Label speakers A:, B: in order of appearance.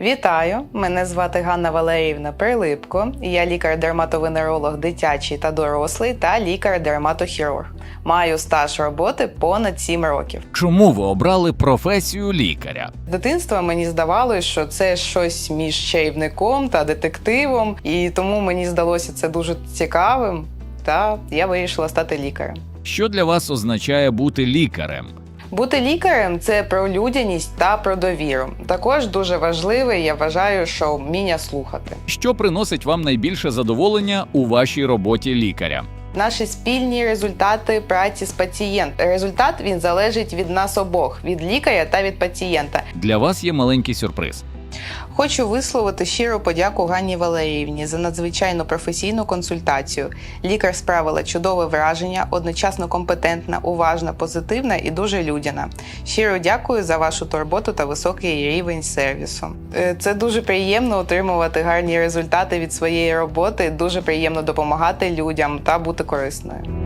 A: Вітаю! Мене звати Ганна Валеріївна Прилипко. Я лікар-дерматовенеролог дитячий та дорослий та лікар-дерматохірург. Маю стаж роботи понад 7 років.
B: Чому ви обрали професію лікаря?
A: З дитинства мені здавалось, що це щось між чарівником та детективом, і тому мені здалося це дуже цікавим. Та я вирішила стати лікарем.
B: Що для вас означає бути лікарем?
A: Бути лікарем це про людяність та про довіру. Також дуже важливе, я вважаю, що вміння слухати.
B: Що приносить вам найбільше задоволення у вашій роботі лікаря?
A: Наші спільні результати праці з пацієнтом. Результат він залежить від нас обох, від лікаря та від пацієнта.
B: Для вас є маленький сюрприз.
A: Хочу висловити щиру подяку Ганні Валеріївні за надзвичайну професійну консультацію. Лікар справила чудове враження, одночасно компетентна, уважна, позитивна і дуже людяна. Щиро дякую за вашу турботу та високий рівень сервісу. Е, Це дуже приємно отримувати гарні результати від своєї роботи. Дуже приємно допомагати людям та бути корисною.